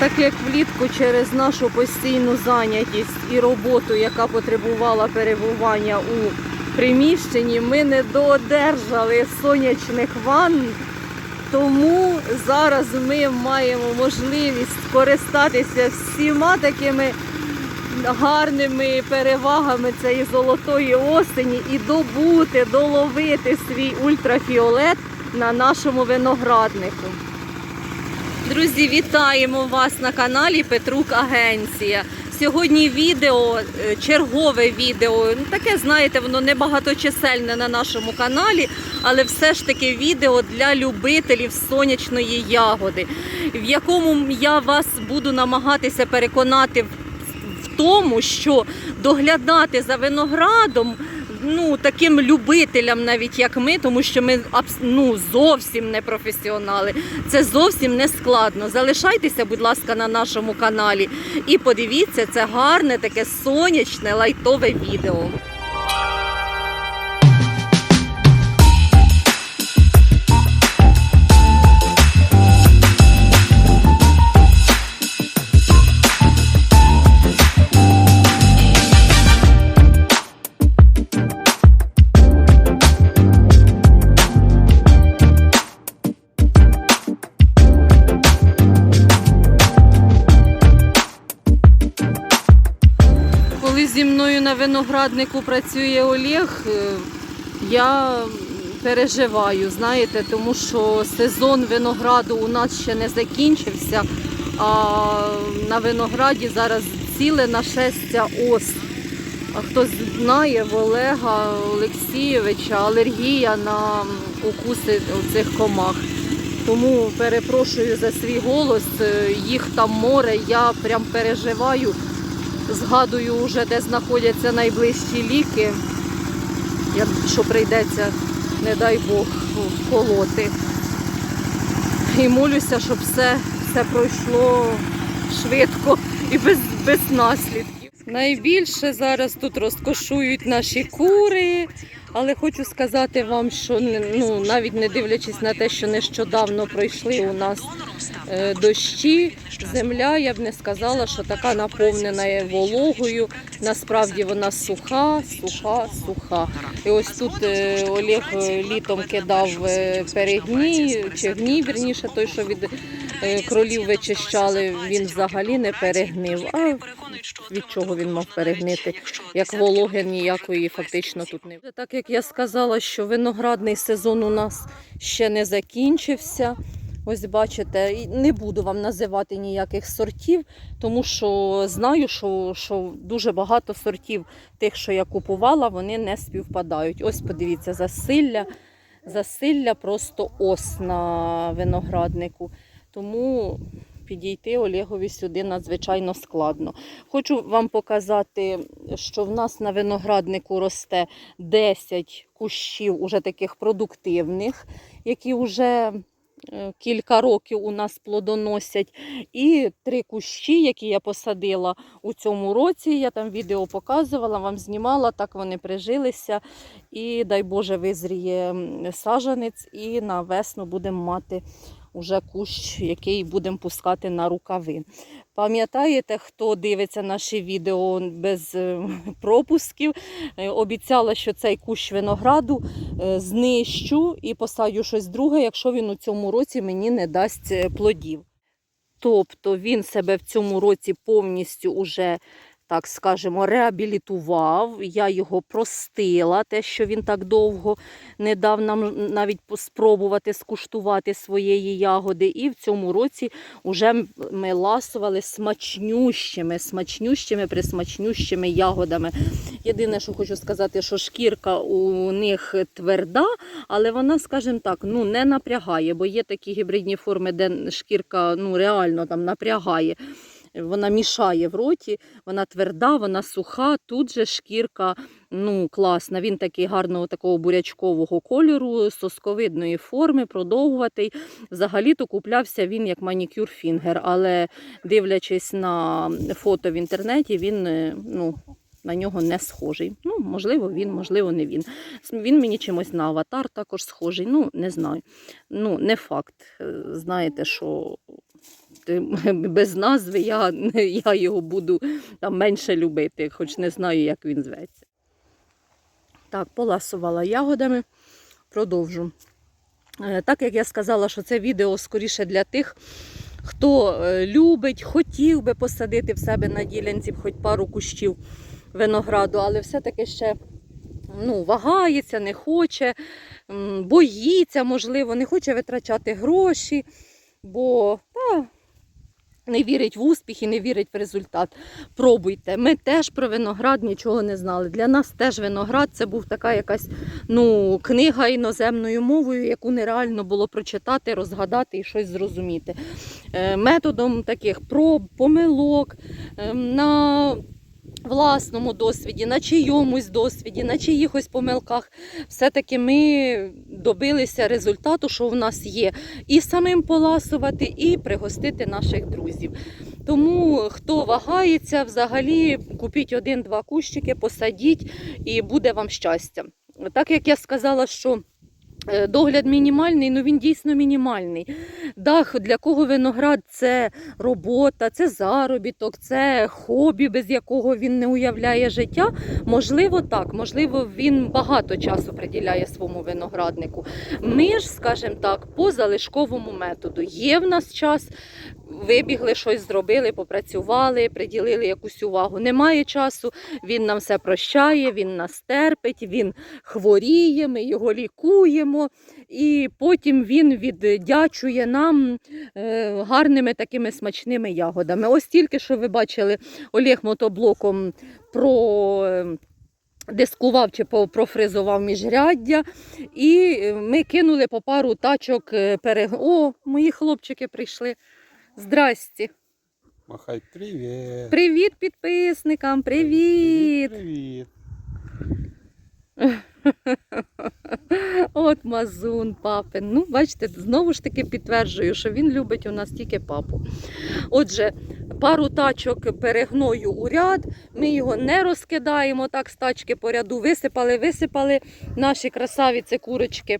Так як влітку через нашу постійну зайнятість і роботу, яка потребувала перебування у приміщенні, ми не доодержали сонячних ванн. Тому зараз ми маємо можливість користатися всіма такими гарними перевагами цієї золотої осені і добути, доловити свій ультрафіолет на нашому винограднику. Друзі, вітаємо вас на каналі Петрук Агенція. Сьогодні відео, е, чергове відео. Ну, Таке, знаєте, воно не багаточисельне на нашому каналі, але все ж таки відео для любителів сонячної ягоди, в якому я вас буду намагатися переконати в в тому, що доглядати за виноградом. Ну, таким любителям, навіть як ми, тому що ми ну, зовсім не професіонали. Це зовсім не складно. Залишайтеся, будь ласка, на нашому каналі і подивіться це гарне, таке сонячне, лайтове відео. Зі мною на винограднику працює Олег, е, я переживаю, знаєте, тому що сезон винограду у нас ще не закінчився, а на винограді зараз ціле нашестя ос. А хто знає, в Олега Олексійовича алергія на укуси цих комах. Тому перепрошую за свій голос, е, їх там море, я прям переживаю згадую вже, де знаходяться найближчі ліки, якщо прийдеться, не дай Бог, колоти. І молюся, щоб все, все пройшло швидко і без, без наслідків. Найбільше зараз тут розкошують наші кури, але хочу сказати вам, що ну, навіть не дивлячись на те, що нещодавно пройшли у нас е, дощі, земля, я б не сказала, що така наповнена є вологою. Насправді вона суха, суха, суха. І ось тут е, Олег е, літом кидав перегній, чи гній, вірніше, той, що від кролів вичищали, він взагалі не перегнив. А від чого він мав перегнити? Як вологи ніякої фактично тут не. Так як я сказала, що виноградний сезон у нас ще не закінчився. Ось бачите, не буду вам називати ніяких сортів, тому що знаю, що, що дуже багато сортів тих, що я купувала, вони не співпадають. Ось подивіться, засилля, засилля просто ос на винограднику. Тому підійти Олегові сюди надзвичайно складно. Хочу вам показати, що в нас на винограднику росте 10 кущів уже таких продуктивних, які вже е, кілька років у нас плодоносять. І три кущі, які я посадила у цьому році. Я там відео показувала, вам знімала, так вони прижилися. І дай Боже, визріє м, саджанець, і на весну будемо мати уже кущ, який будемо пускати на рукави. Пам'ятаєте, хто дивиться наші відео без е, пропусків? Е, Обіцяла, що цей кущ винограду е, знищу і посадю щось друге, якщо він у цьому році мені не дасть плодів. Тобто він себе в цьому році повністю уже, так скажемо, реабілітував. Я його простила, те, що він так довго не дав нам навіть спробувати скуштувати своєї ягоди. І в цьому році вже ми ласували смачнющими, смачнющими, присмачнющими ягодами. Єдине, що хочу сказати, що шкірка у них тверда, але вона, скажімо так, ну не напрягає, бо є такі гібридні форми, де шкірка ну реально там напрягає. Вона мішає в роті, вона тверда, вона суха. Тут же шкірка ну, класна. Він такий гарного такого бурячкового кольору, сосковидної форми, продовгуватий. Взагалі-то куплявся він як манікюр фінгер, але дивлячись на фото в інтернеті, він е, ну, на нього не схожий. Ну, можливо, він, можливо, не він. Він мені чимось на аватар також схожий. Ну, не знаю. Ну, не факт. Е, Знаєте, що без назви я, я його буду там менше любити, хоч не знаю, як він зветься. Так, поласувала ягодами, продовжу. Е, Так як я сказала, що це відео скоріше для тих, хто е, любить, хотів би посадити в себе на ділянці хоч пару кущів винограду, але все-таки ще ну, вагається, не хоче, боїться, можливо, не хоче витрачати гроші, бо та, не вірить в успіх і не вірить в результат. Пробуйте. Ми теж про виноград нічого не знали. Для нас теж виноград це був така якась ну, книга іноземною мовою, яку нереально було прочитати, розгадати і щось зрозуміти. Е, Методом таких проб, помилок, е, на власному досвіді, на чийомусь досвіді, на чиїхось помилках, все-таки ми добилися результату, що в нас є, і самим поласувати, і пригостити наших друзів. Тому хто вагається, взагалі купіть один-два кущики, посадіть, і буде вам щастя. Так як я сказала, що догляд мінімальний, ну він дійсно мінімальний. Дах для кого виноград це робота, це заробіток, це хобі, без якого він не уявляє життя. Можливо, так, можливо, він багато часу приділяє своєму винограднику. Ми ж, скажімо так, по залишковому методу. Є в нас час, вибігли, щось зробили, попрацювали, приділили якусь увагу. Немає часу, він нам все прощає, він нас терпить, він хворіє, ми його лікуємо, і потім він віддячує нам е, гарними такими смачними ягодами. Ось тільки що ви бачили Олег мотоблоком про. е, Дискував чи профризував міжряддя, і е, ми кинули по пару тачок перег... О, мої хлопчики прийшли. Здрасті. Махай привіт. Привіт підписникам, привіт. Привіт. От мазун, папин. Ну, бачите, знову ж таки підтверджую, що він любить у нас тільки папу. Отже, пару тачок перегною у ряд. Ми його не розкидаємо так з тачки по ряду. Висипали, висипали наші красавіці курочки.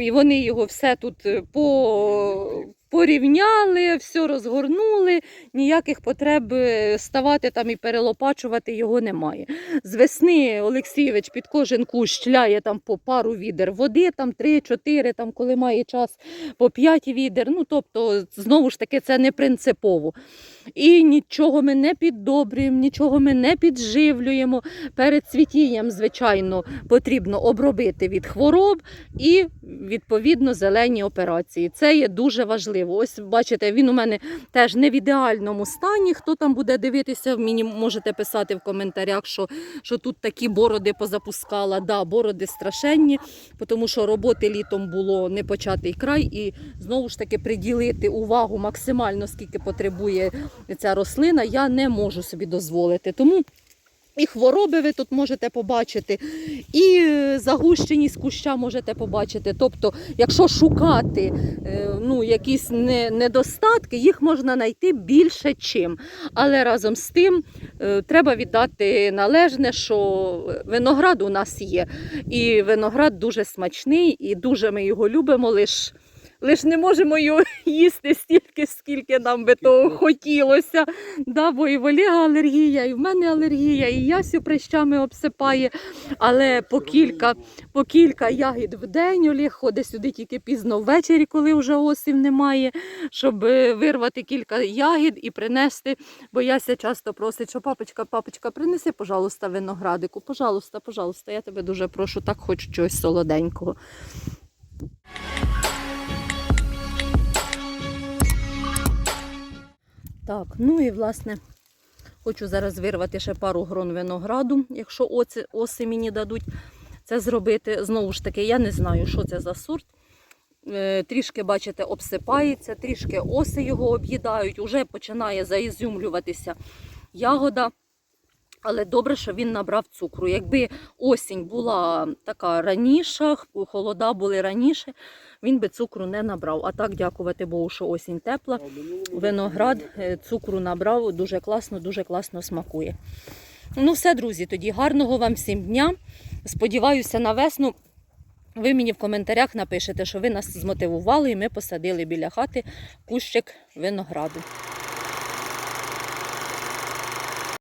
І вони його все тут по... порівняли, все розгорнули. Ніяких потреб е, ставати там і перелопачувати його немає. З весни Олексійович під кожен кущ ляє там по пару відер води, там 3-4, там, коли має час по 5 відер. Ну, тобто, знову ж таки, це не принципово. І нічого ми не піддобрюємо, нічого ми не підживлюємо. Перед цвітінням, звичайно, потрібно обробити від хвороб і, відповідно, зелені операції. Це є дуже важливо. Ось бачите, він у мене теж не в ідеальному стані. Хто там буде дивитися, мені можете писати в коментарях, що, що тут такі бороди позапускала. Да, бороди страшенні, тому що роботи літом було не початий край, і знову ж таки приділити увагу максимально, скільки потребує ця рослина, я не можу собі дозволити. Тому і хвороби ви тут можете побачити, і е, загущеність куща можете побачити. Тобто, якщо шукати е, ну, якісь не- недостатки, їх можна знайти більше чим. Але разом з тим е, треба віддати належне, що виноград у нас є. І виноград дуже смачний, і дуже ми його любимо. Лиш, лиш не можемо його їсти стільки, скільки нам би того хотілося. Да, бо і в Олега алергія, і в мене алергія, і Ясю прищами обсипає. Але по кілька, по кілька ягід в день Олег ходить сюди тільки пізно ввечері, коли вже осів немає, щоб е, вирвати кілька ягід і принести. Бо Яся часто просить, що папочка, папочка, принеси, пожалуйста, виноградику. Пожалуйста, пожалуйста, я тебе дуже прошу, так хочу чогось солоденького. Так, ну і власне хочу зараз вирвати ще пару грон винограду, якщо оці, оси мені дадуть це зробити. Знову ж таки, я не знаю, що це за сорт. Е, Трішки, бачите, обсипається, трішки оси його об'їдають, уже починає заізюмлюватися ягода. Але добре, що він набрав цукру. Якби осінь була така раніша, холода були раніше, він би цукру не набрав. А так, дякувати Богу, що осінь тепла. Виноград е, цукру набрав, дуже класно, дуже класно смакує. Ну все, друзі, тоді гарного вам всім дня. Сподіваюся на весну. ви мені в коментарях напишете, що ви нас змотивували і ми посадили біля хати кущик винограду.